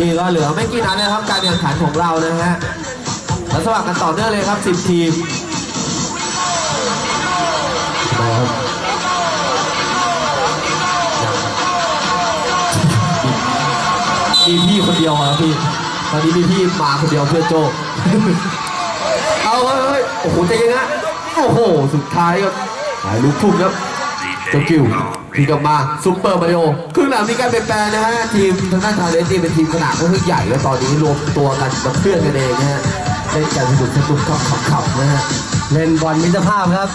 นี่ก็เหลือไม่กี่นัดนะครับ การแข่งขันของเรานะฮะแล้วสมัครกันต่อเนื่องเลยครับ 10 ทีมนะครับมีพี่คนเดียวครับพี่ตอนนี้มีพี่มาคนเดียวเพื่อนโจเอาเฮ้ยเฮ้ยโอ้โหใจเย็นนะโอ้โหสุดท้ายครับหายลูกทุ่งครับ โจกิวพีกลับมาซุปเปอร์มาริโอครึ่งหลังมีการเปลี่ยนแปลงนะฮะทีมทางด้านทาเลนทีมเป็นทีมขนาดค่อนข้างใหญ่แล้วตอนนี้รวมตัวกันกับเพื่อนกันเองนะฮะเล่นกันสนุกสนุกขับขับขับนะฮะเล่นบอลมิตรภาพครับ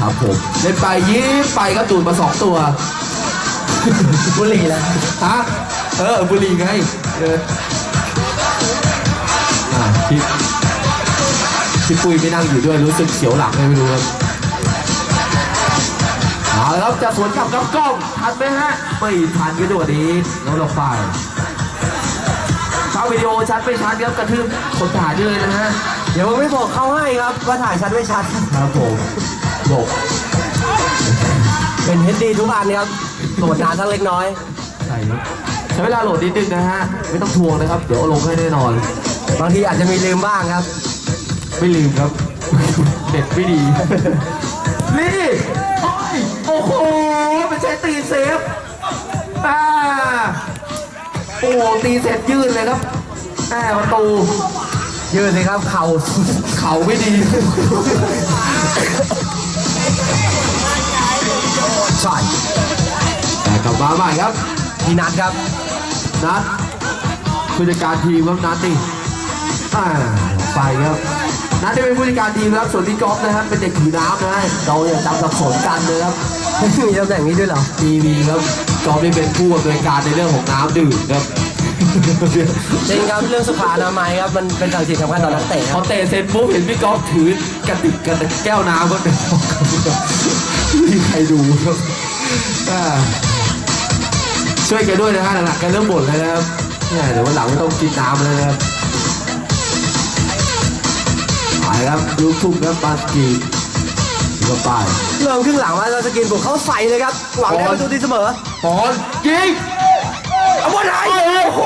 ครับผมเล่นไปยิ้มไปก็ดูดมาสองตัวบุหรี่แล้วฮะเออบุหรีไงเอออ่าพี่พี่ปุ้ยไม่นั่งอยู่ด้วยรู้สึกเสียวหลังเลยไม่รู้ครับ เอาละครับจะสวนกลับกับกล้องทันไหมฮะไม่ทันก็จังหวะนี้แล้วเราไปภาพวิดีโอชัดไม่ชัดครับกระทืบคนถ่ายด้วยนะฮะเดี๋ยวผมไม่บอกเขาให้ครับว่าถ่ายชัดไม่ชัดครับผมหลบเป็นเฮดดีทุกอันครับโหลดนานสักเล็กน้อยใช่ครับใช้เวลาโหลดนิดนึงนะฮะไม่ต้องทวงนะครับ เดี๋ยวเอาลงให้แน่นอน บางทีอาจจะมีลืมบ้างครับ ไม่ลืมครับเน็ตไม่ดีนี่ ใช่ตีเซฟอ่าโอ้โหตีเสร็จยืดเลยครับแม่ประตู ยืดสิครับ เข่า เข่าไม่ดี ใช่แต่กลับมาใหม่ครับพี่นัทครับ นัดผู้จัดการทีมครับนัดนี่อ่าไปครับนัดได้เป็นผู้จัดการทีมครับ ส่วนที่กอล์ฟนะครับเป็นเด็กถือน้ำนะฮะเราอย่าจำสับสนกันเลยครับ มีตำแหน่งนี้ด้วยเหรอ มีมีครับกอล์ฟนี่เป็นผู้อำนวยการในเรื่องของน้ำดื่มครับจริงครับเรื่องสุขอนามัยครับมันเป็นสิ่งสำคัญต่อนักเตะคพรัอบเตะเสร็จปุ๊บเห็นพี่กอล์ฟถือกระติกกระติกแก้วน้ำก็เดินออกครับไม่มีใครดูครับอ่าช่วยแกด้วยนะฮะหลังๆแกเริ่มบ่นเลยนะครับเนี่ยเดี๋ยววันหลังไม่ต้องกินน้ำเลยนะครับไปครับลูกทุ่งครับบา สกีก็ไปเริ่มครึ่งหลังมาเราจะกินบุกเขาใส่เลยครับ หวังได้ประตูตีเสมอปอนยิงเอาบอลไหนโอ้โห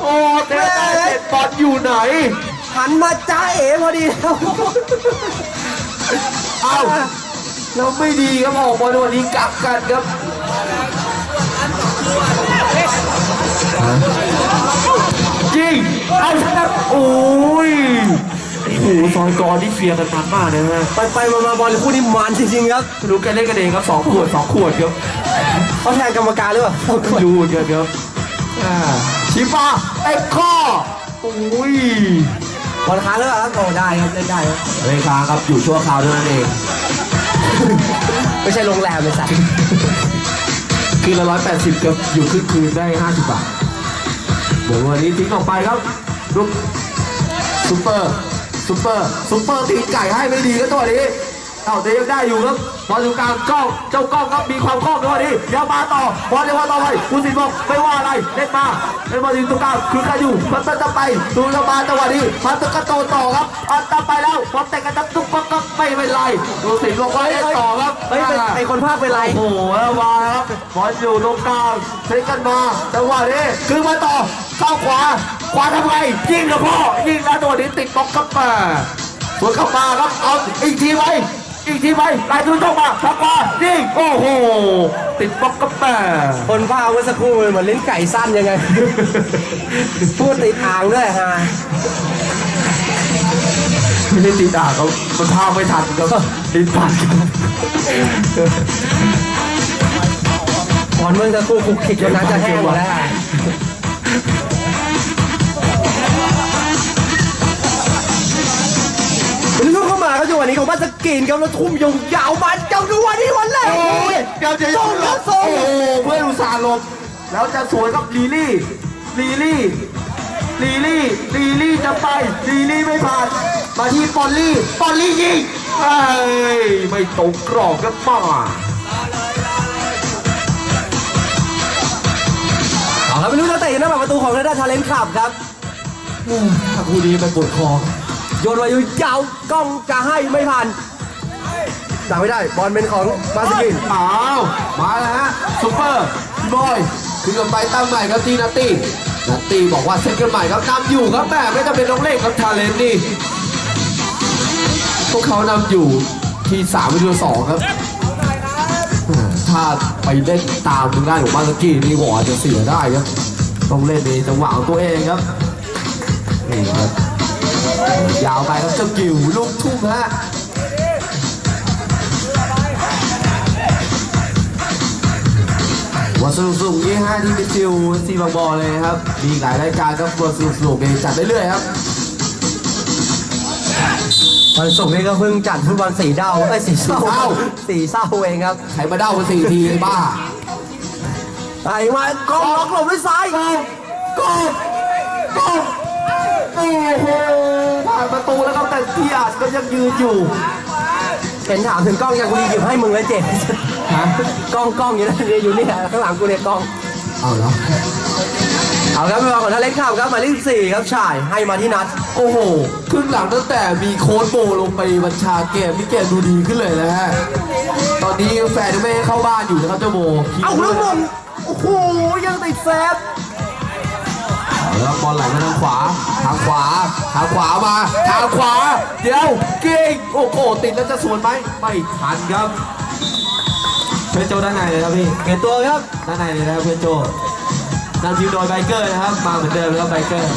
โอ้เตะแต่เสร็จบอลอยู่ไหน หันมาจ้าเอ๋พอดีแล้วเอ้าเราไม่ดีครับออกบอลวันนี้กลับกันครับยิงเอาชนะโอ้ย โอ้โหซอยกรที่เคลียร์กันมันมากนะฮะไปไปมามาบอลคู่นี้มันจริงๆครับไม่รู้แกเล่นกันเองครับสองขวดสองขวดครับเขาแทนกรรมการหรือเปล่าไม่รู้เหมือนกันครับอ่าชิปาไอ้ข้อโอ้ยบอลค้างหรือเปล่าครับโอ้ได้ครับเล่นได้ครับเรค้างครับอยู่ชั่วคราวเท่านั้นเองไม่ใช่โรงแรมเลยสัตว์คืนละร้อยแปดสิบกับอยู่ครึ่งคืนได้ห้าสิบบาทเดี๋ยววันนี้ทิ้งออกไปครับลุกซุปเปอร์ ซุปเปอร์ซุปเปอร์ตีไก่ให้ไม่ดีก็ตัวนี้เอาแต่ยังได้อยู่ครับบอลอยู่กลางกล้องเจ้ากล้องครับมีความคล่องด้วยนี้เดี๋ยวมาต่อบอลเดี๋ยวมาต่อไปคุณสินบอกไม่ว่าอะไรเล่นมาเล่นมาถึงตรงกลางคือใครอยู่พัตเตอร์จะไปดูจะมาจังหวะนี้พัตเตอร์กระโตต่อครับพัตเตอร์ไปแล้วบอลแต่งกันตับตุ๊กปักก็ไม่เป็นไรดูสินบอกว่าเล่นต่อครับเฮ้ยเป็นไอคนภาคเป็นไรโอ้โหแล้วมาครับบอลอยู่ตรงกลางเทกันมาจังหวะนี้คือมาต่อเข้าขวา ขวาทำไงยิงกับพ่อยิงแล้วตัวนี้ติดบล็อกครับมาสวนเข้ามาครับเอาอีกทีไหมอีกทีไหมลายทุนเข้ามาทักมายิงโอ้โหติดบล็อกครับมาคนภาเมื่อสักครู่เหมือนลิ้นไก่สั้นยังไง พูดติดอ่างด้วยฮะไม่ได้ตีด่าเขามันพาไม่ทันครับลิ้นพันครับอลเมื่อสักครู่คุกคิกจนน้ำจะแห้งหมดแล้ว มาครับจังหวะนี้ของบ้านสกินครับแล้วทุ่มยงยาวมันเจ้าดูวันนี้วันแรกโอ้ยเดี๋ยวจะส่งครับส่งโอ้โหเพื่อนอุตส่าห์หลบแล้วจะสวยกับลีลี่ลีลี่ลีลี่ลีลี่จะไปลีลี่ไม่ผ่าน มาที่ปอลลี่ปอลลี่ยิงเอ้ยไม่ตรงกรอบครับป้าเอาครับไม่รู้จะเตะหน้าประตูของด้านชาเลนจ์ขับครับถ้าคู่นี้ไปปวดคอ โยนมาอยู่ยาวกล้องจะให้ไม่ผ่านจับไม่ได้บอลเป็นของมาสกินอ้าวมาแล้วฮะซุปเปอร์บอยขึ้นกับไปตั้งใหม่ครับทีนัตตีนัตตีบอกว่าเซตกันใหม่ครับนำอยู่ครับแม่ไม่จำเป็นต้องเล่นครับทาเลนนี่พวกเขานำอยู่ที่3ามไปดูสองครับ ถ้าไปเล่นตามทางด้านของมาสกี้นี่หัวอาจจะเสียได้ครับ ต้องเล่นในจังหวะของตัวเองครับนี่ครับ ยาวไปครับเจ้ากิวลูกทุ่งฮะวันสนุกสนุกๆนี้ฮะที่มิจิวซีบางบอเลยนะครับ มีหลายรายการครับวันสนุกสนุกๆเองจัดเรื่อยๆครับวันศุกร์นี้ก็เพิ่งจัดฟุตบอลสีเด้าเอ้ยสีเศร้าสีเศร้าสีเศร้าเองครับใครมาเด้ากันสี่ทีไอ้บ้าไอ้มากองล็อกหลบด้วยซ้ายกบกบ โอ้โหผ่านประตูแล้วครับแต่ที่อาจก็ยังยืนอยู่เห็นถามถึงกล้องยังกูรีหยิบให้มึงแล้วเจ็ดฮะกล้องกล้องอยู่นั่นเนี่ยอยู่นี่ข้างหลังกูเนี่ยกล้องเอาแล้วเอาครับไปวางของทะเลข่าวครับหมายเลขสี่ครับชายให้มาที่นัด โอ้โหครึ่งหลังตั้งแต่มีโค้ดโบลงไปบัญชาเกมนี่เกมดูดีขึ้นเลยนะฮะตอนนี้แฟนยังไม่ให้เข้าบ้านอยู่นะครับเจ้าโบเอาแล้วมงโอ้โหยังติดเซฟเอา แล้วบอลไหลมาทางขวา ทางขวา ทางขวามา ทางขวา เดี๋ยวเก่งโอ้โหติดแล้วจะสวนไหมไม่ทันครับเพื่อนโจด้านในเลยครับพี่เปลี่ยนตัวครับด้านในเลยนะครับเพื่อนโจนำทีมโดยไบเกอร์นะครับ มาเหมือนเดิมนะครับไบเกอร์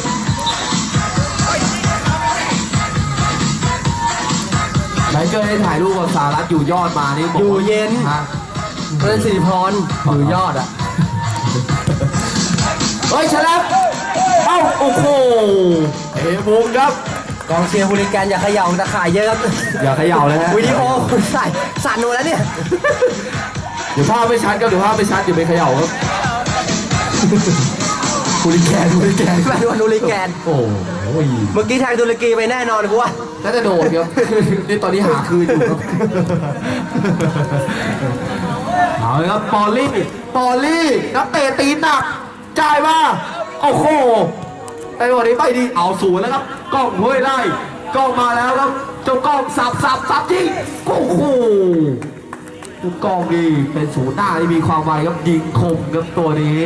ไบเกอร์ได้ถ่ายรูปกับสารัตอยู่ยอดมานี่บกอยู่ว่าเย็นฮะเป็นสิริพรอยู่ยอดอะเฮ้ยฉลับ เอ้าโอ้โหเอมุมครับ กองเชียร์ฮูลิแกนอย่าเขย่าตะข่ายเยอะครับอย่าเขย่าเลยฮะวิดีโอคุณใส่สั่นหมดแล้วเนี่ยเดี๋ยวภาพไม่ชัดครับเดี๋ยวภาพไม่ชัดเดี๋ยวไปเขย่าครับคุริแกนคุริแกนแฟนวันฮูลิแกนโอ้ยเมื่อกี้แทงตุรกีไปแน่นอนกูว่าน่าจะโดนครับนี่ตอนนี้หาคืนอยู่ครับเอาเลยครับปอลลี่ปอลลี่นักเตะตีหนักจ่ายมา โอ้โหไอ้วันนี้ไปดีเอาศูนแล้วครับกล้องห้วยไล่กล้องมาแล้วครับเจ้ากล้องสับสับสับยิงโอ้โหกล้องนี่เป็นศูนย์หน้าที่มีความไวครับยิงคมครับตัวนี้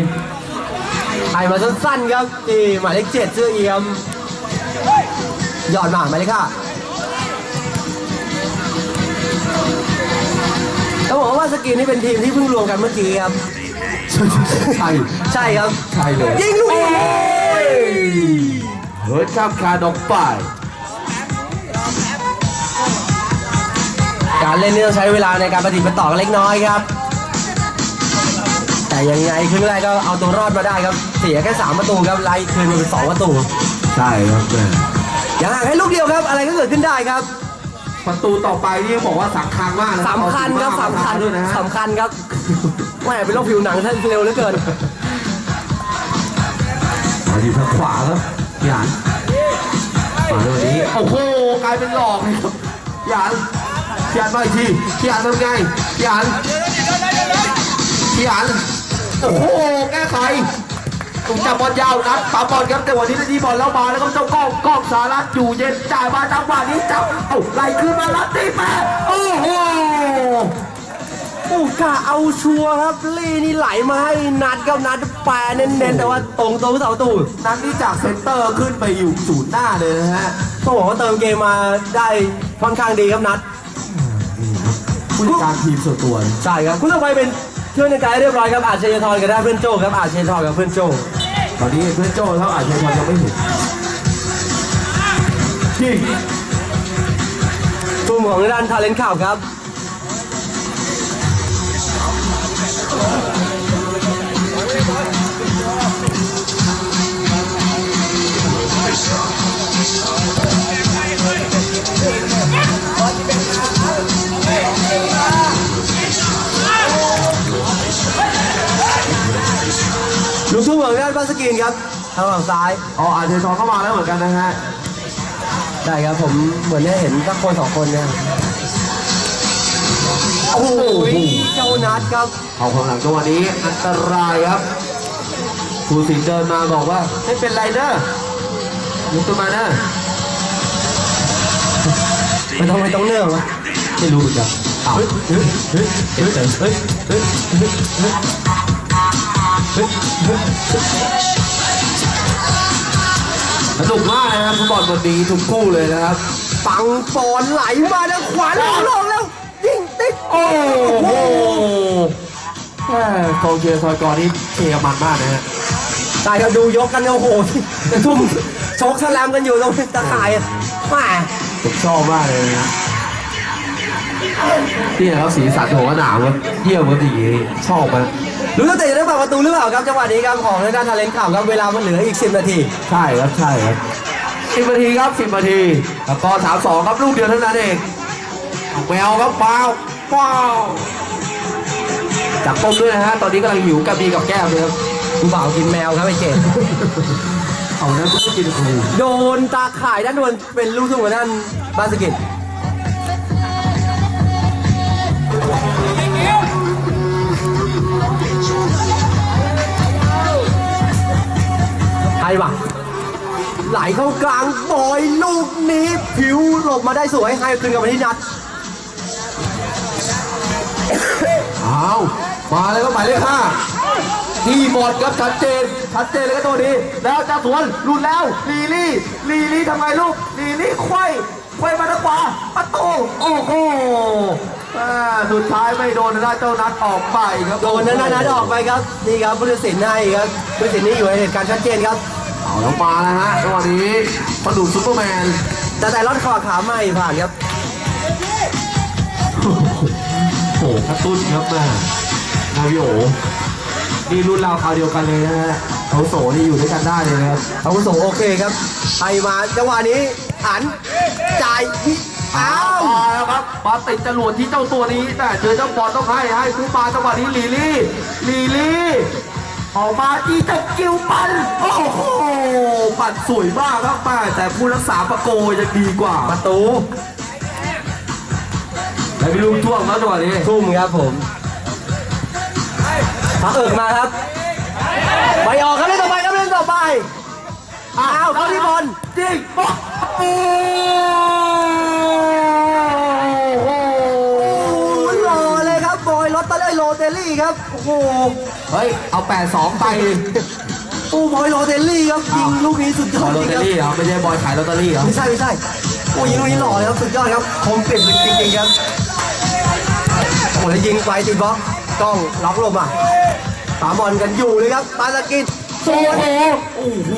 ไอมาสั้นๆครับนี่หมายเลขเจ็ดเสื้อเอี่ยมหยอดมาหมาเลขห้าต้องบอกว่าสกีนี่เป็นทีมที่เพิ่งรวมกันเมื่อกี้ครับ ใช่ใช่ครับ ใช่เลยยิงลูกนี้เฮิร์ตข้ามคานออกไป การเล่นนี่ต้องใช้เวลาในการปฏิบัติต่อกันเล็กน้อยครับ แต่ยังไงครึ่งแรกก็เอาตัวรอดมาได้ครับ เสียแค่สามประตูครับไล่คืนมาเป็นสองประตู ใช่ครับแม่ยังห่างให้ลูกเดียวครับ อะไรก็เกิดขึ้นได้ครับ ประตูต่อไปนี่บอกว่าสำคัญมากนะสำคัญครับเอาสำคัญด้วยนะฮะสำคัญครับ แหม่เป็นโรคผิวหนังท่านเร็วเหลือเกินมาอยู่ทางขวาครับพี่หยานมาด้วยวันนี้โอ้โหกลายเป็นหลอกเลยครับพี่หยานพี่หยานมาอีกทีพี่หยานทำไงพี่หยานพี่หยานโอ้โหแก้ไขถูกจับบอลยาวนัดปั๊มบอลครับแต่วันนี้ได้ที่บอลแล้วมาแล้วก็เจ้ากล้องกล้องสารัตอยู่เย็นจ่ายมาจังหวะนี้จับเอ้าไล่ขึ้นมาลัดตีแปะโอ้โหโอ้ กะเอาชัวร์ครับลี่นี่ไหลมาให้นัดกับนัดแปรเน้นๆแต่ว่าตรงตรงเสาตูดนัดนี้จากเซนเตอร์ขึ้นไปอยู่ศูนย์หน้าเลยนะฮะต้องบอกว่าเติมเกมมาได้ค่อนข้างดีครับนัดผู้จัดการทีมส่วนตัวนะใช่ครับคุณต่อไปเป็นเชื่อในกายเรียบร้อยครับอาเชยทรกับได้เพื่อนโจครับอาเชยทรกับเพื่อนโจตอนนี้เพื่อนโจ้เท่าอาจจะยังไม่เห็นยิงทุ่มของด้านทาเลนข่าวครับ ลูกทุ่งของด้านบาสกินครับทางฝั่งซ้ายอ๋ออาเทชอนเข้ามาแล้วเหมือนกันนะฮะได้ครับผมเหมือนได้เห็นสักคนสองคนเนี่ยโอ้โหเจ้านัดครับ เอาความหลังจังหวะนี้อันตรายครับครูสินเดินมาบอกว่าไม่เป็นไรเนอะยุบตัวมานะไม่ต้องไม่ต้องเลิกวะไม่รู้เหมือนกันเฮ้ยเฮ้ยเฮ้ยเฮ้ยเฮ้ยเฮ้ยเฮ้ยเฮ้นุกมากนะครับฟุตบอลวันนี้ทุกคู่เลยนะครับ ปังปอนไหลมาแล้วขวาลงแล้วยิงติ๊กโอ้โห แม่กองเชียร์ซอยกอนี่เชียร์มันมากนะฮะใช่ครับดูยกกันโอ้โหจะทุ่มชกสแลมกันอยู่ตรงตะข่ายอะแหมผมชอบมากเลยนะนี่นะครับสีสันของสนามครับเยี่ยมครับดีชอบมันรู้ตั้งแต่จะได้เปิดประตูหรือเปล่าครับจังหวะนี้ครับของทางด้านทาเลนข่าวครับเวลามันเหลืออีก 10 นาที ใช่ครับใช่ครับสิบนาทีครับสิบนาทีแล้วก็สามสองครับลูกเดียวเท่านั้นเองแมวครับเปล่าเปล่า จับต้มด้วยนะฮะ ตอนนี้กำลังหิวกระบีกับแก้วเลยครับคุณบ่าวกินแมวครับไอ้เจดเอานั้นก็กินครูโดนตาข่ายด้านบนเป็นลูกทุ่งของด้านบาสเกตไทยว่ะไหลเข้ากลางบอยลูกนี้ ผิวหลบมาได้สวยให้คืนกลับมาที่นัดเอา มาเลยครับหมายเลขห้าที่หมดครับชัดเจนชัดเจนเลยครับตัวนี้ แล้วจะสวนหลุดแล้วลีลี่ลีลี่ทำไงลูกลีลี่ควยควยมาทางขวาประตูโอ้โหอ่าสุดท้ายไม่โดนนะเจ้านัดออกไปครับโดนนั้นนัดออกไปครับนี่ครับผู้ตัดสินให้ครับผู้ตัดสินนี่อยู่ในเหตุการณ์ชัดเจนครับเอาแล้วมาแล้วฮะจังหวะนี้พอดูซุปเปอร์แมนแต่แต่รอดคอขาไม่ผ่านครับโอ้โหกระตุ้นครับแม่ นาวิโอนี่รุ่นราวคราวเดียวกันเลยนะฮะเขาโสนี่อยู่ด้วยกันได้เลยนะครับอาวุโสโอเคครับไทยมาจังหวะนี้อันจ่ายที่อ้าวมาแล้วครับมาติดจรวดที่เจ้าตัวนี้แต่เจอเจ้าบอลต้องให้ให้คูมาจังหวะนี้ลีลี่ลีลี่ออกมาอีเจ้ากิวปันโอ้โหปัดสวยมากครับแม่แต่ผู้รักษาประโกยังดีกว่าประตูแล้วมีลูกท่วงแล้วจังหวะนี้ ทุ่มครับผม พักเอิกมาครับไปออกครับเล่นต่อไปครับเล่นต่อไปอ้าวเข้าที่บอลจริงโอ้โหโอ้โหหล่อเลยครับบอยลอตเตอรี่โรเตอรี่ครับโอ้โหเฮ้ยเอาแปดสองไปโอ้บอยโรเตอรี่ครับยิงลูกนี้สุดยบออดลลอจตริงเตอครับรี่เหรอไม่ใช่บอยขายลอตเตอรี่เหรอไม่ใช่ไม่ใช่โอ้ยิงลูกนี้หล่อเลยครับสุดยอดครับคมเปลี่ยนจริงๆครับโอ้แล้วยิงไปติดบล็อกกล้องล็อกลมอะ สามบอลกันอยู่เลยครับปาสกินสวนโอ้โห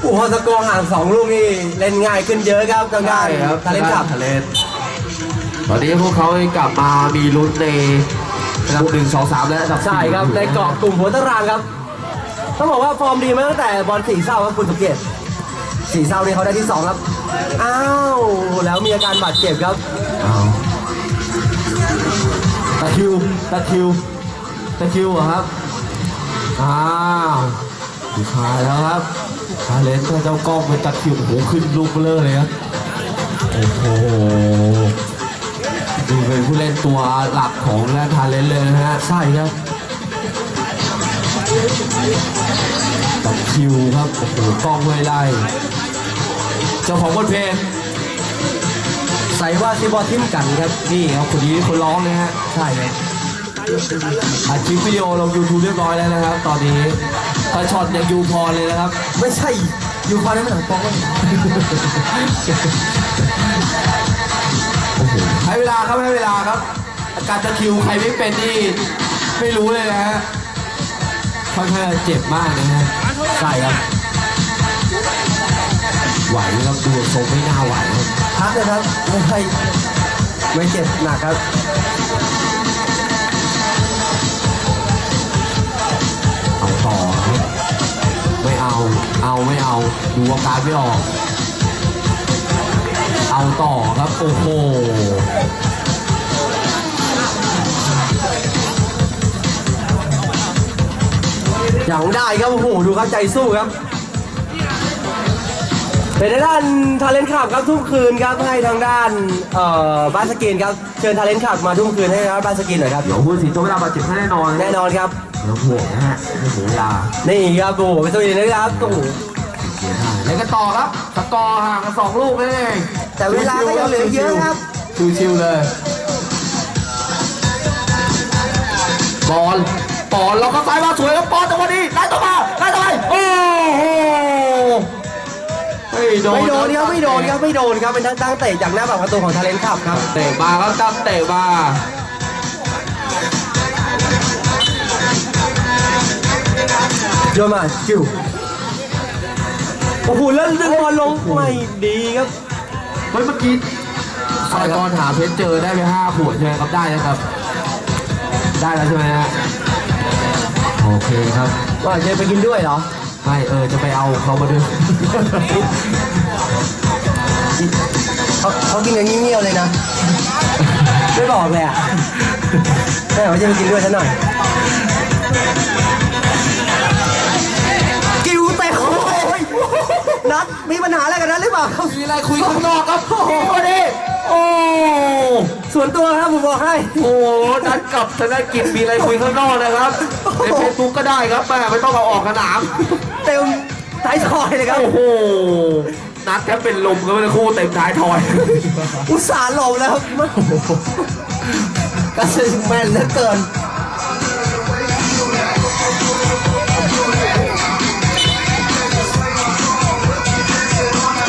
โอ้โหสกอร์ห่างสองลูกนี่เล่นง่ายขึ้นเยอะครับทางด้านใช่ครับทาเลนขับทะเลนตอนนี้พวกเขากลับมามีลุ้นในอันดับหนึ่งสองสามและอันดับสี่ใช่ครับในเกาะกลุ่มหัวตารางครับต้องบอกว่าฟอร์มดีมาตั้งแต่บอลสีเศร้าครับคุณสังเกตสีเศร้านี่เขาได้ที่สองครับอ้าวแล้วมีอาการบาดเจ็บครับเอาตะคริวตะคริว ตะคิวเหรอครับ อ้าวผู้ชายแล้วครับทาเลนก็เจ้ากล้องเป็นตะคิวโอ้โหขึ้นลูกเบลอเลยครับ โอ้โหดูเป็นผู้เล่นตัวหลักของแลนทาเลนเลยนะฮะใช่ครับตะคิวครับ โอ้โหกล้องห้วไล่เจ้าของบทเพลงใส่ว่าซีบอลทิมกันครับ นี่ครับคนนี้คนร้องนะฮะ ใช่ครับ อัดคลิปวิดีโอลง YouTube เรียบร้อยแล้วนะครับ ตอนนี้ถ้าช็อตยังยูพอเลยนะครับ ไม่ใช่อยู่คอนไม่หลังปองเลยให้เวลาครับให้เวลาครับ อาการตะคริวใครไม่เป็นนี่ไม่รู้เลยนะฮะค่อนข้างจะเจ็บมากนะฮะใช่ครับ ไหวไหมครับดูทรงไม่น่าไหวครับพักนะครับไม่ใช่ไม่เจ็บหนักครับ เอาเอาไม่เอาดูอาการไม่ออก เอาต่อครับโอ้โหอย่างได้ครับโอ้โหดูครับใจสู้ครับเป็นทางด้านทาเลนขับครับทุ่มคืนครับให้ทางด้านเอ่อบ้านสกินครับเชิญทาเลนขับมาทุ่มคืนให้ทางด้านบ้านสกินหน่อยครับเดี๋ยวพูดถึงตัวเวลาบาดเจ็บให้แน่นอนแน่นอนครับ ไม่ต้องห่วงนะฮะไม่ห่วงเวลานี่ครับโอ้โหเป็นตัวเองนะครับโอ้โหเสียได้แล้วก็ต่อครับสกอร์ห่างกันสองลูกนั่นเองแต่เวลาก็ยังเหลือเยอะครับ ชิวๆเลยบอลบอลเราก็ซ้ายมาสวยครับบอลจังหวะนี้ไล่ต่อมาไล่ต่อไปโอ้โหโดนไม่โดนครับไม่โดนครับไม่โดนครับเป็นตั้งเตะจากหน้าฝั่งประตูของทาเลนขับครับ เตะมาครับตั้งเตะมา โยนมาจิวโอ้โหแล้วดึงบอลลงไม่ดีครับเฮ้ยเมื่อกี้สายกรหาเพชรเจอได้ไปห้าขวดใช่ไหมครับได้นะครับ ได้แล้วใช่ไหมฮะโอเคครับว่าจะไปกินด้วยเหรอไม่เออจะไปเอาเขามาด้วยเขาเขากินกันเงี้ยวๆเลยนะไม่บอกเลยอะแม่ว่าจะไปกินด้วยซะหน่อย ดมีปัญหาอะไรกันนัดหรือเปล่าครับมีอะไรคุยข้างนอกครับโอ้โหนี่โอ้ส่วนตัวครับผมบอกให้โหนัดกับธนกิจมีอะไรคุยข้างนอกนะครับในเฟซบุ๊กก็ได้ครับแม่ไม่ต้องเอาออกสนามเต็มท้ายทอยเลยครับ โอ้โหนัดแทบเป็นลมกันไปทั้งคู่เต็มท้ายทอย อุตส่าห์หลบแล้วครับกระสึงแม่นเหลือเกิน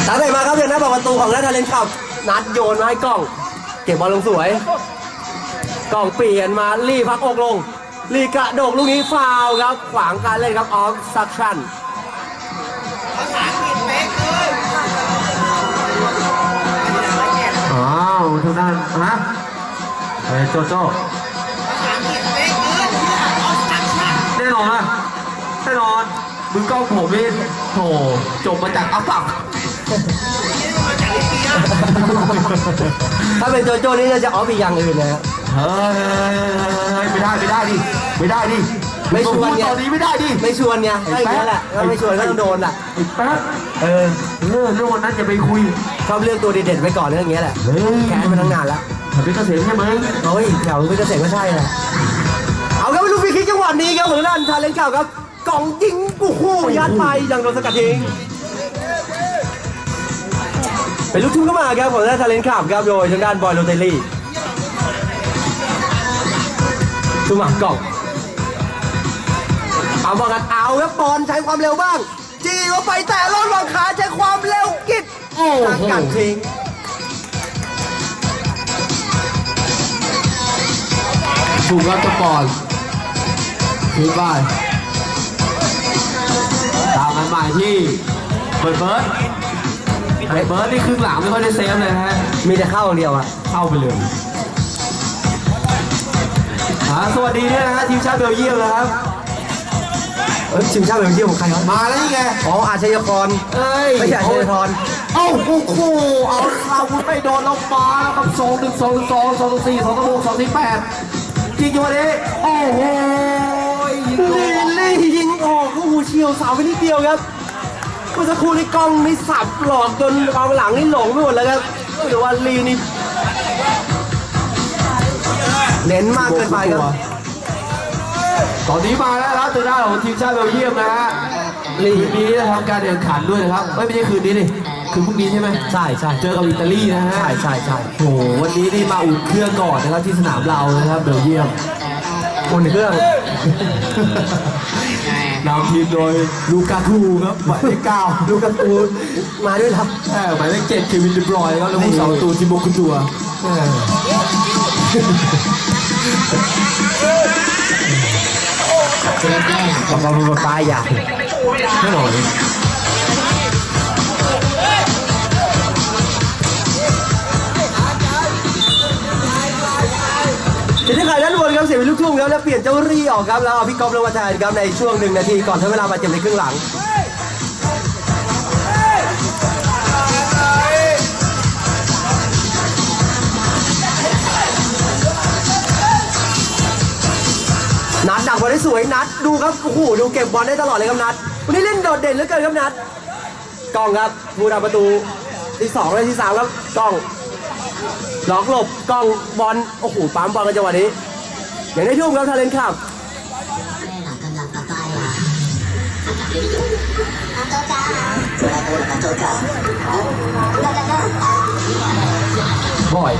ตามไปมาครับเดี๋ยวหน้าประตูของนัททาเลนขับ นัดโยนมาให้กล้อง เก็บบอลลงสวย กล้องเปลี่ยนมารีพักอกลงรีกระโดดลูกนี้ฟาวล์ครับ ขวางการเล่นครับออฟซักชั่นอ้าวทางด้านฮะเฮ้ยโจโจ้แน่นอนนะแน่นอนมึงกล้องผมนี่โถจบมาจากอัฟฟัก ถ้าเป็นโจโจ้นี่จะออฟอีกอย่างอื่นนะครับเฮ้ยไม่ได้ไม่ได้ดิไม่ได้ดิไม่ชวนไงตอนนี้ไม่ได้ดิไม่ชวนไงก็อย่างนี้แหละถ้าไม่ชวนก็ต้องโดนอะไอ้แป๊บเออเออเรื่องวันนั้นจะไปคุยชอบเลือกตัวเด่นๆไว้ก่อนเรื่องนี้ยแหละเฮ้ยแค้นมาตั้งนานแล้วถามพี่เกษมใช่ไหมเฮ้ยแถวพิเกษตรก็ใช่แหละเอาครับไปดูฟรีคิกจังหวะนี้ครับของด้านทาเลนข่าวครับกล่องยิงกูคู่ยัดไปยังโดนสกัดทิ้ง เป็นลูกทุ่งเข้ามาครับของด้านทาเลนข่าวครับโดยทางด้านบอยโรเตอรี่ทุกหมากล่องเอาบอกกันเอาครับบอลใช้ความเร็วบ้าง จีเข้าไปแต่ลดวางขาใช้ความเร็วกิดโอ้สโหกัดทิ้งถูกรับสปอร์ตคืนไปตามกันใหม่ที่เบิร์ดเบิร์ด ไอ้เบิร์ดนี่ครึ่งหลังไม่ค่อยได้เซฟเลยนะฮะ มีแต่เข้าอย่างเดียวอะเข้าไปเลยอ่าสวัสดีด้วยนะฮะทีมชาติเบลเยียมนะครับเอ้ยทีมชาติเบลเยียมของใครวะมาแล้วนี่ไงอ๋ออาชญากรเอ้ยไม่ใช่อาชญากรเอ้าโอ้โหเอาอาวุธไม่โดนเรามาแล้วครับสองหนึ่งสองหนึ่งสองสองหนึ่งสี่สองหนึ่งหกสองสี่แปดจริงจังวันนี้โอ้โหยิงโดลีนลี่ยิงออกโอ้โหเฉียวเสาไปนิดเดียวครับ เมื่อสักครู่นี้กล้องนี่สับหลอกจนกองหลังนี่หลงไปหมดแล้วครับหรือว่าลีนี่เน้นมากเกินไปครับตอนนี้มาแล้วครับตัวหน้าของทีมชาติเบลเยียมนะฮะลีกนี้จะทำการแข่งขันด้วยนะครับไม่ใช่คืนนี้ดิคือพรุ่งนี้ใช่ไหมใช่ใช่เจอกับอิตาลีนะฮะใช่ใช่ใช่โอ้โหวันนี้นี่มาอุ่นเครื่องก่อนนะครับที่สนามเรานะครับเบลเยียมอุ่นเครื่อง นำทีมโดยลูกาคูครับหมายเลขเก้าดูการ์ตูนมาด้วยครับแหมหมายเลขเจ็ดเควินเดบรอยน์ครับแล้วผู้สองตูนทิโมคุตัวปปปปลายอย่างแน่นอ นทีนี้ใครด้านบนครับเสียเป็นลูกทุ่งครับแล้วเปลี่ยนเจ้ารี่ออกครับแล้วเอาพี่ก๊อฟลงมาแทนครับในช่วงหนึ่งนาทีก่อนใช้เวลาบาดเจ็บในครึ่งหลังนัดดักบอลได้สวยนัดดูครับโอ้โหดูเก็บบอลได้ตลอดเลยครับนัดวันนี้เล่นโดดเด่นเหลือเกินครับนัดกล้องครับผู้ดาวประตูที่สองและที่สามครับกล้อง ล็อกหลบกล้องบอลโอ้โหปั๊มบอลกันจังหวะนี้ อย่างได้ทุ่มครับทาเลนครับบ่อย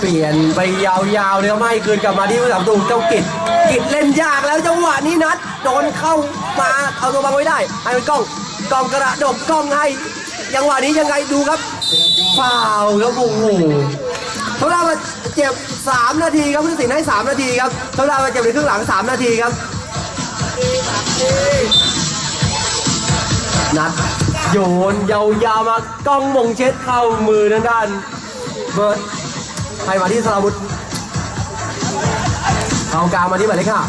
เปลี่ยนไปยาวๆเลยครับไม่คืนกลับมาที่ผู้สามตูเจ้ากิจกิจเล่นยากแล้วจังหวะนี้นัดโดนเข้ามาเอาตัวบังไว้ได้ให้เป็นกล้องกล้องกระดกกล้องให้ยังหวะนี้ยังไงดูครับ ฟาวครับโอ้โหเท่าไหร่มาเจ็บ 3 นาทีครับผู้ตัดสินให้ 3 นาทีครับเท่าไหร่มาเจ็บในครึ่งหลัง 3 นาทีครับ นัดโยนยาวๆมากล้องมงเช็ดเข้ามือด้านด้านเบิร์ดให้มาที่สราวุธเอากลางมาที่หมายเลขห้า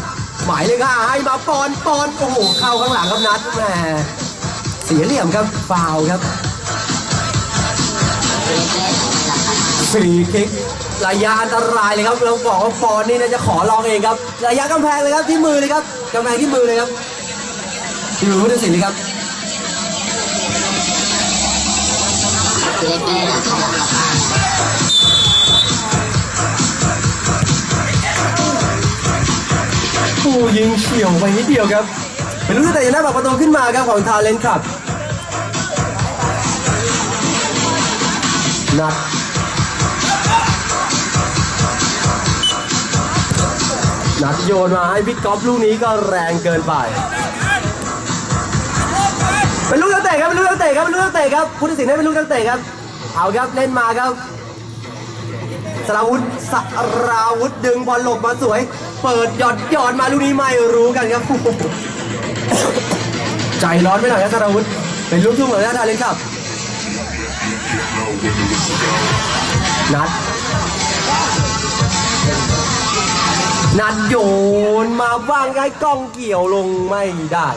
หมายเลขห้าให้มาปอนปอนโอ้โหเข้าข้างหลังครับนัดแหมเสียเหลี่ยมครับฟาวครับ ฟรีคิกระยะอันตรายเลยครับเราบอกว่าปอนนี่นะจะขอลองเองครับระยะกำแพงเลยครับที่มือเลยครับกำแพงที่มือเลยครับที่มือผู้ตัดสินเลยครับผู้ยิงเฉียวไปนิดเดียวครับเป็นลูกแต่ยังได้แบบประตูขึ้นมาครับของทาเลนครับ นัดนัดโยนมาให้บิ๊กกอฟลูกนี้ก็แรงเกินไป เป็นลูกตั้งเตะครับ เป็นลูกตั้งเตะครับ เป็นลูกตั้งเตะครับผู้ตัดสินให้เป็นลูกตั้งเตะครับ เอาครับเล่นมาครับสราวุธสราวุธดึงบอลหลบมาสวย เปิดหยอดหยอดมาลูกนี้ไม่รู้กันครับ ใจร้อนไปหน่อยครับสราวุธเป็นลูกทุ่งเหมือนกันทาเลนครับ นัด นัดโยนมาว่างให้กล้องเกี่ยวลงไม่ได้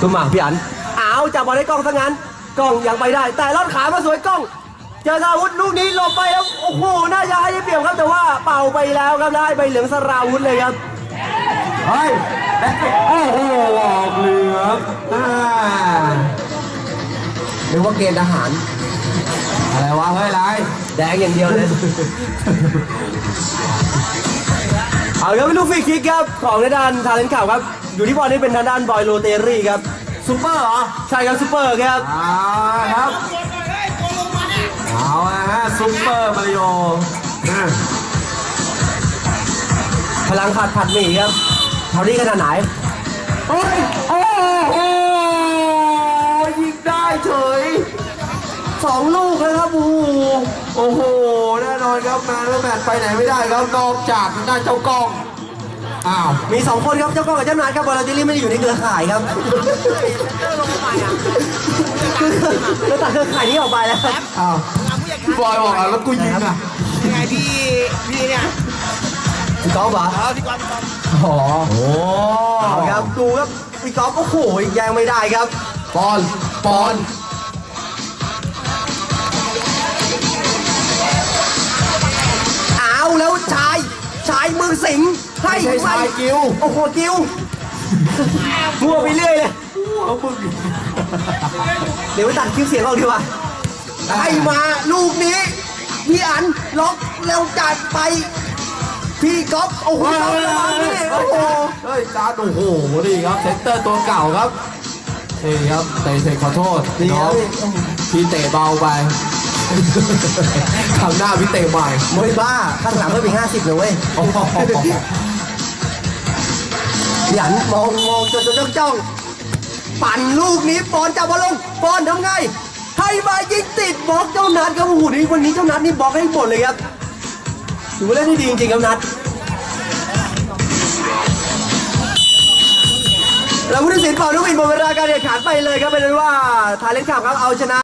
ตัวหมากพี่อันอ้าวจับบอลให้กล้องซะงั้น กล้องยังไปได้ แต่ลอดขามาสวยกล้อง เจอสราวุธลูกนี้หลบไปแล้ว โอ้โห น่าจะให้ได้เปรียบครับแต่ว่าเป่าไปแล้วครับได้ใบเหลืองสราวุธเลยครับเฮ้ยโอ้โหออกเหลืองอ่านึกว่าเกณฑ์ทหาร อะไรวะเฮ้ยไรแดงอย่างเดียวเลย เอาครับเป็นลูกฟรีคิกครับ ของทางด้านทาเลนข่าวครับ อยู่ที่บอลนี่เป็นทางด้านบอยโรเตอรี่ครับซุปเปอร์เหรอ ใช่ครับซูเปอร์ครับอ่าครับเอาละฮะซุปเปอร์มาริโออะพลังผัดผัดหมี่ครับเท่านี้ขนาดไหนโอ้ยโอ้โหยิงได้เฉยส องลูกแล้วครับโอ้โหโอ้โหแน่นอนครับแมนและแมนไปไหนไม่ได้ครับนอกจากหน้าเจ้ากล้องอ้าวมีสองคนครับเจ้าก้องกับเจ้านายครับบอลโรเตอรี่ไม่ได้อยู่ในเครือข่ายครับคือตัดเครือข่ายนี้ออกไปแล้วครับอ้าวพี่บอยบอกอะแล้วกูยิงอะยังไงพี่พี่เนี่ยพี่ก๊อฟเหรอเออพี่กอนพี่กอนอ๋อโอ้เอาครับดูครับพี่ก๊อฟโอ้โหแยังไม่ได้ครับปอนปอน แล้วชาย ชายมือสิงให้ไม่ใช่ชายกิ้ว โอ้โหกิ้วมั่วไปเรื่อยเลยเอามึงเดี๋ยวไปตัดคลิปเสียงออกดีกว่าให้มาลูกนี้ พี่อันล็อกแล้วจัดไป พี่ก๊อฟโอ้โหเฮ้ยระวังนี่โอ้โอ้โหโหเฮ้ยการโอ้โหนี่ครับเซนเตอร์ตัวเก่าครับนี่ครับเตะเสร็จขอโทษนี่คน้รัอบงพี่เตะเบาไป คำหน้าพี่เตะใหม่มวยบ้าข้างหลังเพิ่มอีกห้าสิบเลยเว้ยโอ้โหพี่อันมองมองจนจนจ้องจ้อง ปั่นลูกนี้ปอนจับบอลลงปอนทำไงให้มายิงติดบล็อกเจ้านัดครับโอ้โหนี่วันนี้เจ้านัดนี่บล็อกให้หมดเลยครับถือว่าเล่นได้ดีจริงๆครับนัดแล้วผู้ตัดสินเป่านกหวีดหมดเวลาการแข่งขันไปเลยครับเป็นว่าทาเลนต์ขับครับเอาชนะ